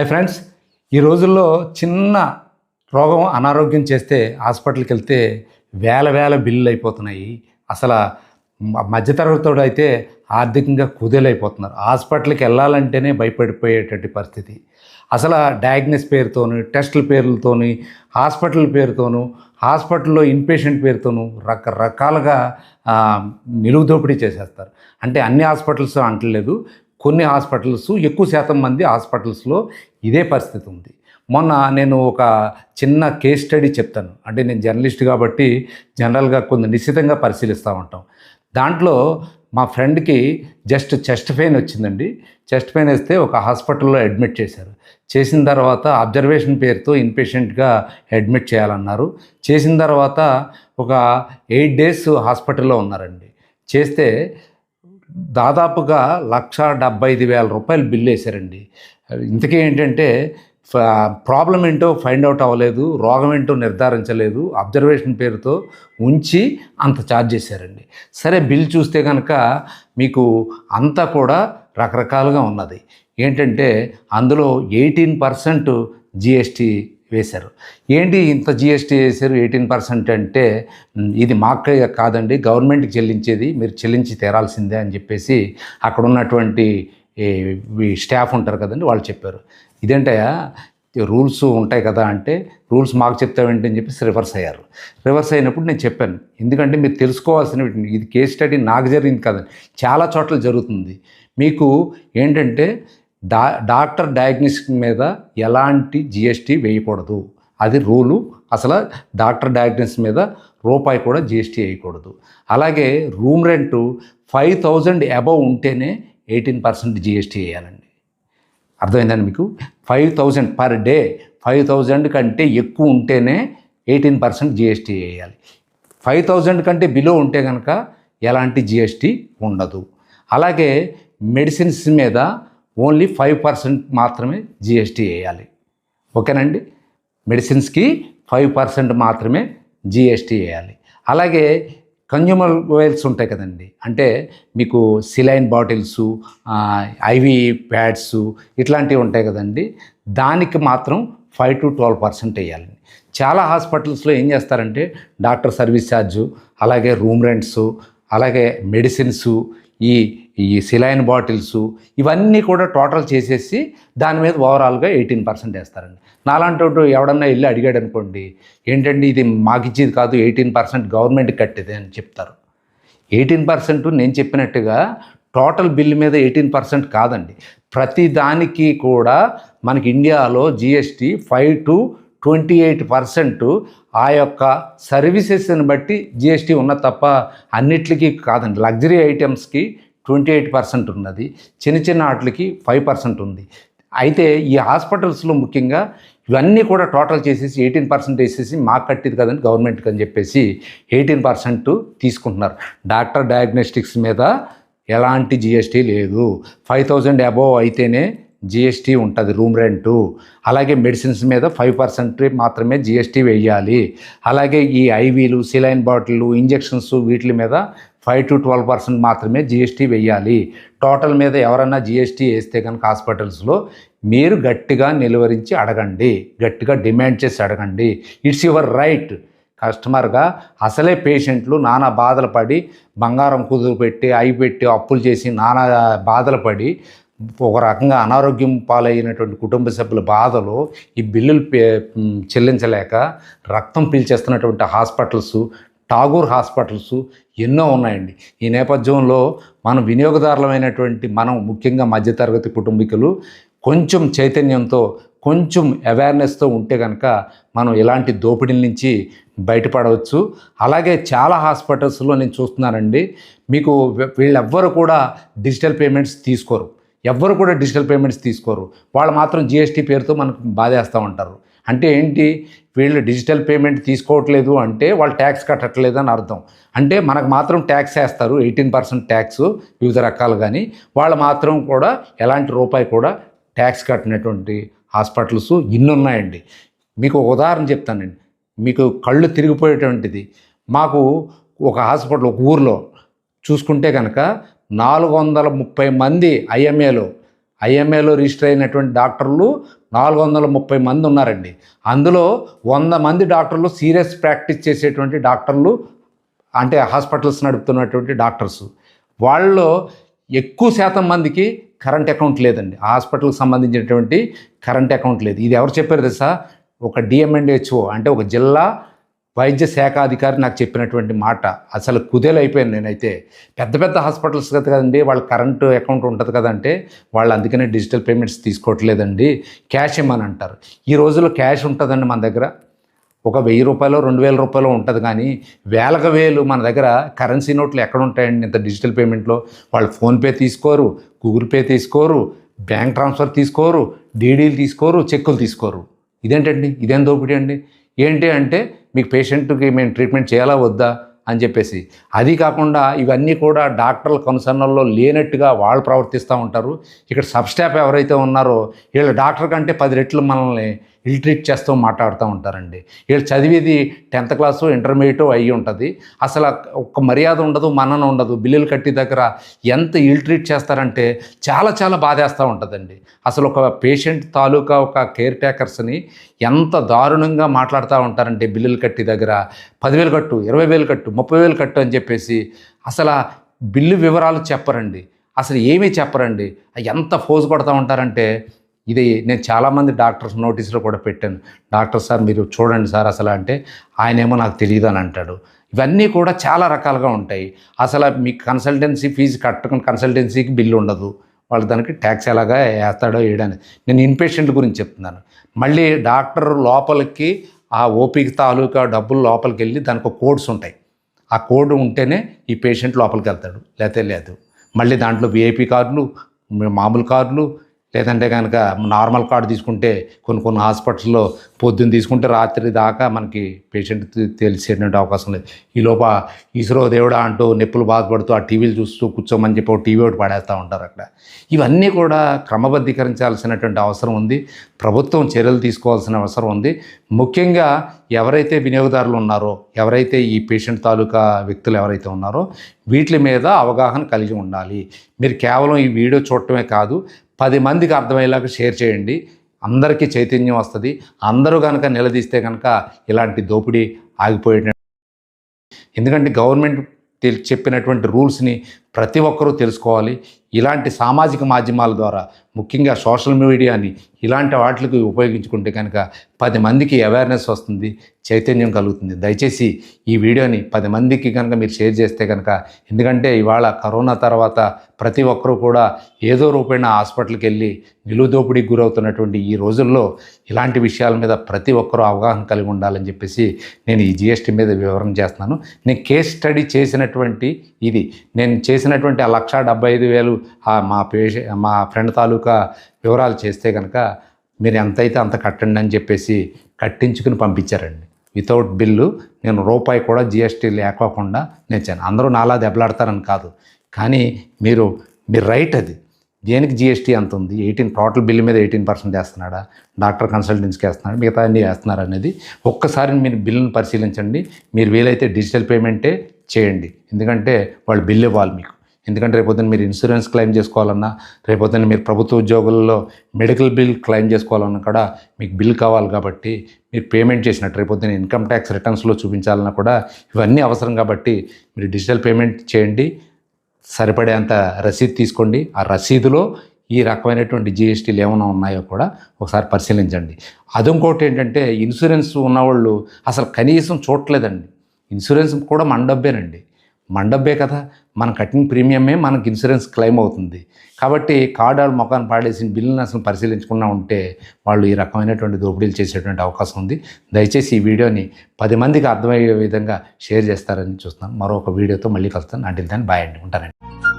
Hi friends. ఈ రోజుల్లో చిన్న రోగం అనారోగ్యం చేస్తే హాస్పిటల్కి వెళ్తే వేల వేల బిల్లులు అయిపోతున్నాయి. అసలు మధ్యతరగతితో అయితే ఆర్థికంగా కుదేలైపోతున్నారు. హాస్పిటల్కి వెళ్ళాలంటేనే భయపడిపోయేటువంటి పరిస్థితి. అసలు డయాగ్నోస్ పేరుతోను టెస్టుల పేర్లతోని హాస్పిటల్ పేరుతోను హాస్పిటల్లో ఇన్పేషెంట్ పేరుతోను రకరకాలుగా ఆ, నిలువు దోపిడీ చేసేస్తారు. అంటే అన్ని హాస్పిటల్స్ అంటలేదు. కొన్ని హాస్పిటల్స్ ఎక్కువ శాతం మంది హాస్పిటల్స్లో ఇదే పరిస్థితి ఉంది. మొన్న నేను ఒక చిన్న కేస్ స్టడీ చెప్తాను. అంటే నేను జర్నలిస్ట్ కాబట్టి జనరల్గా కొంత నిశ్చితంగా పరిశీలిస్తూ ఉంటాం. దాంట్లో మా ఫ్రెండ్కి జస్ట్ చెస్ట్ పెయిన్ వచ్చిందండి. చెస్ట్ పెయిన్ వస్తే ఒక హాస్పిటల్లో అడ్మిట్ చేశారు. చేసిన తర్వాత అబ్జర్వేషన్ పేరుతో ఇన్పేషెంట్గా అడ్మిట్ చేయాలన్నారు. చేసిన తర్వాత ఒక ఎయిట్ డేస్ హాస్పిటల్లో ఉన్నారండి. చేస్తే దాదాపుగా లక్ష డెబ్బై ఐదు వేల రూపాయలు బిల్లు వేశారండి. ఇంతకీ ఏంటంటే ప్రాబ్లం ఏంటో ఫైండ్ అవుట్ అవ్వలేదు రోగం ఏంటో నిర్ధారించలేదు అబ్జర్వేషన్ పేరుతో ఉంచి అంత ఛార్జ్ చేశారండి. సరే బిల్ చూస్తే కనుక మీకు అంతా కూడా రకరకాలుగా ఉన్నది. ఏంటంటే అందులో ఎయిటీన్ పర్సెంట్ జిఎస్టీ వేశారు. ఏంటి ఇంత జిఎస్టీ వేశారు? ఎయిటీన్ పర్సెంట్ అంటే ఇది మాకు కాదండి గవర్నమెంట్కి చెల్లించేది మీరు చెల్లించి తీరాల్సిందే అని చెప్పేసి అక్కడ ఉన్నటువంటి స్టాఫ్ ఉంటారు కదండి వాళ్ళు చెప్పారు. ఇదేంటయ్యా? రూల్స్ ఉంటాయి కదా అంటే రూల్స్ మాకు చెప్తావేంటి అని చెప్పేసి రివర్స్ అయ్యారు. రివర్స్ అయినప్పుడు నేను చెప్పాను ఎందుకంటే మీరు తెలుసుకోవాల్సిన ఇది కేస్ స్టడీ నాకు జరిగింది కదండి చాలా చోట్ల జరుగుతుంది. మీకు ఏంటంటే డా డాక్టర్ డయాగ్నోస్టిక్ మీద ఎలాంటి జిఎస్టీ వేయకూడదు. అది రూలు. అసలు డాక్టర్ డయాగ్నోస్ మీద రూపాయి కూడా జిఎస్టీ వేయకూడదు. అలాగే room rent five thousand above ఉంటేనే ఎయిటీన్ పర్సెంట్ జిఎస్టీ వేయాలండి. అర్థమైందండి మీకు? Five thousand per day five thousand కంటే ఎక్కువ ఉంటేనే ఎయిటీన్ పర్సెంట్ జిఎస్టీ వేయాలి. ఫైవ్ థౌజండ్ కంటే బిలో ఉంటే కనుక ఎలాంటి జిఎస్టీ ఉండదు. అలాగే మెడిసిన్స్ మీద ఓన్లీ ఫైవ్ పర్సెంట్ మాత్రమే జిఎస్టీ వేయాలి. ఓకేనండి? మెడిసిన్స్కి ఫైవ్ పర్సెంట్ మాత్రమే జిఎస్టీ వేయాలి. అలాగే కన్జ్యూమర్ వైల్స్ ఉంటాయి కదండి. అంటే మీకు సిలైన్ బాటిల్స్ ఐవి ప్యాడ్స్ ఇట్లాంటివి ఉంటాయి కదండి. దానికి మాత్రం ఫైవ్ టు ట్వెల్వ్ పర్సెంట్ వేయాలండి చాలా హాస్పిటల్స్లో ఏం చేస్తారంటే డాక్టర్ సర్వీస్ ఛార్జు అలాగే రూమ్ రెంట్స్ అలాగే మెడిసిన్స్ ఈ ఈ సిలైన్ బాటిల్స్ ఇవన్నీ కూడా టోటల్ చేసేసి దాని మీద ఓవరాల్గా ఎయిటీన్ పర్సెంట్ వేస్తారండి. నాలాంటి ఎవడన్నా వెళ్ళి అడిగాడు అనుకోండి ఏంటండి ఇది మాకు ఇచ్చేది కాదు ఎయిటీన్ పర్సెంట్ గవర్నమెంట్ కట్టేది అని చెప్తారు. ఎయిటీన్ పర్సెంట్ నేను చెప్పినట్టుగా టోటల్ బిల్ మీద ఎయిటీన్ పర్సెంట్ కాదండి. ప్రతి దానికి కూడా మనకి ఇండియాలో GST five to twenty eight percent ఆ యొక్క సర్వీసెస్ని బట్టి జిఎస్టీ ఉన్న తప్ప అన్నిటికీ కాదండి. లగ్జరీ ఐటమ్స్కి ట్వంటీ ఎయిట్ పర్సెంట్ ఉన్నది. చిన్న చిన్న వాటికి ఫైవ్ పర్సెంట్ ఉంది. అయితే ఈ హాస్పిటల్స్లో ముఖ్యంగా ఇవన్నీ కూడా టోటల్ చేసేసి ఎయిటీన్ పర్సెంట్ వేసేసి మాకు కట్టేది కదండి గవర్నమెంట్కి అని చెప్పేసి ఎయిటీన్ పర్సెంట్ తీసుకుంటున్నారు. డాక్టర్ డయాగ్నోస్టిక్స్ మీద ఎలాంటి జిఎస్టీ లేదు. ఫైవ్ థౌజండ్ అబోవ్ అయితేనే జిఎస్టీ ఉంటుంది రూమ్ రెంటు. అలాగే మెడిసిన్స్ మీద ఫైవ్ పర్సెంట్ మాత్రమే జిఎస్టీ వేయాలి. అలాగే ఈ ఐవీలు సిలైన్ బాటిళ్ళు ఇంజెక్షన్స్ వీటి మీద ఫైవ్ టు ట్వెల్వ్ పర్సెంట్ మాత్రమే జిఎస్టీ వెయ్యాలి. టోటల్ మీద ఎవరన్నా జిఎస్టీ వేస్తే కనుక హాస్పిటల్స్లో మీరు గట్టిగా నిలువరించి అడగండి. గట్టిగా డిమాండ్ చేసి అడగండి. It's your right. కస్టమర్గా అసలే పేషెంట్లు నానా బాధలు పడి బంగారం కుదురు పెట్టి అయి పెట్టి అప్పులు చేసి నానా బాధలు పడి ఒక రకంగా అనారోగ్యం పాలైనటువంటి కుటుంబ సభ్యుల బాధలు ఈ బిల్లులు చెల్లించలేక రక్తం పీల్చేస్తున్నటువంటి హాస్పిటల్స్ టాగూర్ హాస్పిటల్స్ ఎన్నో ఉన్నాయండి. ఈ నేపథ్యంలో మనం వినియోగదారులమైనటువంటి మనం ముఖ్యంగా మధ్యతరగతి కుటుంబీకులు కొంచెం చైతన్యంతో కొంచెం అవేర్నెస్తో ఉంటే కనుక మనం ఇలాంటి దోపిడీల నుంచి బయటపడవచ్చు. అలాగే చాలా హాస్పిటల్స్లో నేను చూస్తున్నానండి మీకు వీళ్ళెవ్వరు కూడా డిజిటల్ పేమెంట్స్ తీసుకోరు. ఎవ్వరు కూడా డిజిటల్ పేమెంట్స్ తీసుకోరు. వాళ్ళు మాత్రం జిఎస్టీ పేరుతో మనకు బాధేస్తూ ఉంటారు. అంటే ఏంటి? వీళ్ళు డిజిటల్ పేమెంట్ తీసుకోవట్లేదు అంటే వాళ్ళు ట్యాక్స్ కట్టట్లేదు అని అర్థం. అంటే మనకు మాత్రం ట్యాక్స్ వేస్తారు ఎయిటీన్ పర్సెంట్ ట్యాక్స్ వివిధ రకాలు కానీ వాళ్ళు మాత్రం కూడా ఎలాంటి రూపాయి కూడా ట్యాక్స్ కట్టినటువంటి హాస్పిటల్స్ ఇన్ని ఉన్నాయండి. మీకు ఒక ఉదాహరణ చెప్తానండి మీకు కళ్ళు తిరిగిపోయేటువంటిది. మాకు ఒక హాస్పిటల్ ఒక ఊర్లో చూసుకుంటే కనుక నాలుగు వందల ముప్పై మంది ఐఎంఏలో ఐఎంఏలో రిజిస్టర్ అయినటువంటి డాక్టర్లు నాలుగు వందల ముప్పై మంది ఉన్నారండి. అందులో వంద మంది డాక్టర్లు సీరియస్ ప్రాక్టీస్ చేసేటువంటి డాక్టర్లు అంటే హాస్పిటల్స్ నడుపుతున్నటువంటి డాక్టర్స్. వాళ్ళలో ఎక్కువ శాతం మందికి కరెంట్ అకౌంట్ లేదండి. హాస్పిటల్కి సంబంధించినటువంటి కరెంట్ అకౌంట్ లేదు. ఇది ఎవరు చెప్పారు తెలుసా? ఒక డిఎంఎండ్హెచ్ఓ అంటే ఒక జిల్లా వైద్య శాఖ అధికారి నాకు చెప్పినటువంటి మాట అసలు కుదేలైపోయాను నేనైతే. పెద్ద పెద్ద హాస్పిటల్స్ కదా కదండి వాళ్ళ కరెంటు అకౌంట్ ఉంటుంది కదంటే వాళ్ళు అందుకనే డిజిటల్ పేమెంట్స్ తీసుకోవట్లేదండి క్యాష్ ఇమ్మని అంటారు. ఈ రోజుల్లో క్యాష్ ఉంటుందండి మన దగ్గర. ఒక వెయ్యి రూపాయలు రెండు వేల రూపాయలు ఉంటుంది కానీ వేలకు వేలు మన దగ్గర కరెన్సీ నోట్లు ఎక్కడ ఉంటాయండి ఇంత డిజిటల్ పేమెంట్లో? వాళ్ళు ఫోన్పే తీసుకోరు గూగుల్ పే తీసుకోరు బ్యాంక్ ట్రాన్స్ఫర్ తీసుకోరు డీడీలు తీసుకోరు చెక్కులు తీసుకోరు. ఇదేంటండి? ఇదేం దోపిడీ అండి? ఏంటి అంటే మీకు పేషెంట్కి మేము ట్రీట్మెంట్ చేయాలా వద్దా అని చెప్పేసి. అది కాకుండా ఇవన్నీ కూడా డాక్టర్ల కనుసన్నల్లో లేనట్టుగా వాళ్ళు ప్రవర్తిస్తూ ఉంటారు. ఇక్కడ సబ్ స్టాఫ్ ఎవరైతే ఉన్నారో వీళ్ళు డాక్టర్ కంటే పది రెట్లు మనల్ని ఇల్ట్రీట్ చేస్తూ మాట్లాడుతూ ఉంటారండి. వీళ్ళు చదివేది టెన్త్ క్లాసు ఇంటర్మీడియట్ అయ్యి ఉంటుంది. అసలు ఒక్క మర్యాద ఉండదు మనన ఉండదు. బిల్లులు కట్టి దగ్గర ఎంత ఇల్ట్రీట్ చేస్తారంటే చాలా చాలా బాధేస్తూ ఉంటుందండి. అసలు ఒక పేషెంట్ తాలూకా ఒక కేర్ టేకర్స్ని ఎంత దారుణంగా మాట్లాడుతూ ఉంటారంటే బిల్లులు కట్టి దగ్గర. పదివేలు కట్టు ఇరవై వేలు కట్టు ముప్పై వేలు కట్టు అని చెప్పేసి అసలు బిల్లు వివరాలు చెప్పరండి. అసలు ఏమీ చెప్పరండి. ఎంత ఫోజు కొడతా ఉంటారంటే ఇది నేను చాలామంది డాక్టర్స్ నోటీసులో కూడా పెట్టాను. డాక్టర్ సార్ మీరు చూడండి సార్ అసలు అంటే ఆయన ఏమో నాకు తెలియదు అని అంటాడు. ఇవన్నీ కూడా చాలా రకాలుగా ఉంటాయి. అసలు మీకు కన్సల్టెన్సీ ఫీజు కట్టుకుని కన్సల్టెన్సీకి బిల్లు ఉండదు. వాళ్ళు దానికి ట్యాక్స్ ఎలాగా వేస్తాడో వేయడానికి నేను ఇన్పేషెంట్ గురించి చెప్తున్నాను. మళ్ళీ డాక్టర్ లోపలికి ఆ ఓపీకి తాలూకా డబ్బులు లోపలికి వెళ్ళి దానికి ఒక కోడ్స్ ఉంటాయి. ఆ కోడ్ ఉంటేనే ఈ పేషెంట్ లోపలికి వెళ్తాడు. లేతే లేదు. మళ్ళీ దాంట్లో విఐపి కార్డులు మామూలు కార్డులు లేదంటే కనుక నార్మల్ కార్డు తీసుకుంటే కొన్ని కొన్ని హాస్పిటల్లో పొద్దున్న తీసుకుంటే రాత్రి దాకా మనకి పేషెంట్ తెలిసేటువంటి అవకాశం లేదు. ఈ లోప ఈశ్వరో దేవుడా అంటూ నొప్పులు బాధపడుతూ ఆ టీవీలు చూస్తూ కూర్చోమని చెప్పి టీవీ ఒకటి పడేస్తూ ఉంటారు అక్కడ. ఇవన్నీ కూడా క్రమబద్ధీకరించాల్సినటువంటి అవసరం ఉంది. ప్రభుత్వం చర్యలు తీసుకోవాల్సిన అవసరం ఉంది. ముఖ్యంగా ఎవరైతే వినియోగదారులు ఉన్నారో ఎవరైతే ఈ పేషెంట్ తాలూకా వ్యక్తులు ఎవరైతే ఉన్నారో వీటి మీద అవగాహన కలిగి ఉండాలి. మీరు కేవలం ఈ వీడియో చూడటమే కాదు పది మందికి అర్థమయ్యేలాగా షేర్ చేయండి. అందరికీ చైతన్యం వస్తుంది. అందరూ కనుక నిలదీస్తే కనుక ఇలాంటి దోపిడీ ఆగిపోయేట ఎందుకంటే గవర్నమెంట్ చెప్పినటువంటి రూల్స్ని ప్రతి ఒక్కరూ తెలుసుకోవాలి. ఇలాంటి సామాజిక మాధ్యమాల ద్వారా ముఖ్యంగా సోషల్ మీడియాని ఇలాంటి వాటికి ఉపయోగించుకుంటే కనుక పది మందికి అవేర్నెస్ వస్తుంది చైతన్యం కలుగుతుంది. దయచేసి ఈ వీడియోని పది మందికి కనుక మీరు షేర్ చేస్తే కనుక ఎందుకంటే ఇవాళ కరోనా తర్వాత ప్రతి ఒక్కరూ కూడా ఏదో రూపేణ హాస్పిటల్కి వెళ్ళి నిలుదోపిడికి గురవుతున్నటువంటి ఈ రోజుల్లో ఇలాంటి విషయాల మీద ప్రతి ఒక్కరూ అవగాహన కలిగి ఉండాలని చెప్పేసి నేను ఈ జిఎస్టీ మీద వివరణ చేస్తున్నాను. నేను కేస్ స్టడీ చేసినటువంటి ఇది. నేను చేసినటువంటి ఆ లక్ష డెబ్బై ఐదు వేలు మా పేషె మా ఫ్రెండ్ తాలూకా వివరాలు చేస్తే కనుక మీరు ఎంతైతే అంత కట్టండి అని చెప్పేసి కట్టించుకుని పంపించారండి. వితౌట్ బిల్లు నేను రూపాయి కూడా జిఎస్టీ లేకోకుండా నేను అందరూ నాలా దెబ్బలాడతారని కాదు. కానీ మీరు మీరు రైట్ అది. దేనికి జిఎస్టీ ఎంత ఉంది? ఎయిటీన్ టోటల్ బిల్లు మీద ఎయిటీన్ పర్సెంట్ వేస్తున్నాడా? డాక్టర్ కన్సల్టెన్సీకి వేస్తున్నాడు? మిగతా అన్ని వేస్తున్నారు అనేది ఒక్కసారి మీరు బిల్లును పరిశీలించండి. మీరు వీలైతే డిజిటల్ పేమెంటే చేయండి. ఎందుకంటే వాళ్ళు బిల్ ఇవ్వాలి మీకు. ఎందుకంటే రేపొద్దున మీరు ఇన్సూరెన్స్ క్లెయిమ్ చేసుకోవాలన్నా రేపొద్దున మీరు ప్రభుత్వ ఉద్యోగుల్లో మెడికల్ బిల్ క్లెయిమ్ చేసుకోవాలన్నా కూడా మీకు బిల్ కావాలి కాబట్టి మీరు పేమెంట్ చేసినట్టు రేపొద్దున ఇన్కమ్ ట్యాక్స్ రిటర్న్స్లో చూపించాలన్నా కూడా ఇవన్నీ అవసరం కాబట్టి మీరు డిజిటల్ పేమెంట్ చేయండి. సరిపడేంత రసీదు తీసుకోండి. ఆ రసీదులో ఈ రకమైనటువంటి జిఎస్టీలు ఏమైనా ఉన్నాయో కూడా ఒకసారి పరిశీలించండి. అది ఇంకోటి ఏంటంటే ఇన్సూరెన్స్ ఉన్నవాళ్ళు అసలు కనీసం చూడలేదండి ఇన్సూరెన్స్ కూడా మన డబ్బేనండి. మన డబ్బే కదా. మనం కట్టిన ప్రీమియమే మనకి ఇన్సూరెన్స్ క్లెయిమ్ అవుతుంది. కాబట్టి కార్డు వాళ్ళ మొఖాన్ని పాడేసి బిల్లుని అసలు పరిశీలించకుండా ఉంటే వాళ్ళు ఈ రకమైనటువంటి దోపిడీలు చేసేటువంటి అవకాశం ఉంది. దయచేసి ఈ వీడియోని పది మందికి అర్థమయ్యే విధంగా షేర్ చేస్తారని చూస్తున్నాను. మరొక వీడియోతో మళ్ళీ కలుస్తాను. అంటే దాన్ని బాయ్ అండి. ఉంటానండి.